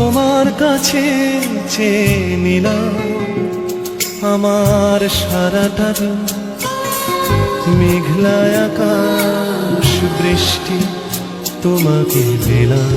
তোমার কাছে চেয়ে নিলাম আমার সারাটা মেঘলায় আকাশ বৃষ্টি তোমাকে দিলাম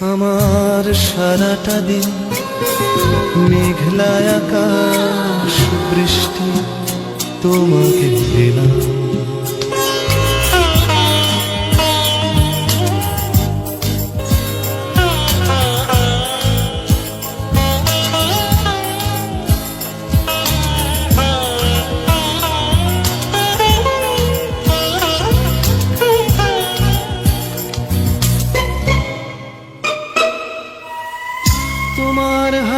আমার সারাটা দিন মেঘলা আকাশ বৃষ্টি তোমাকে দিলাম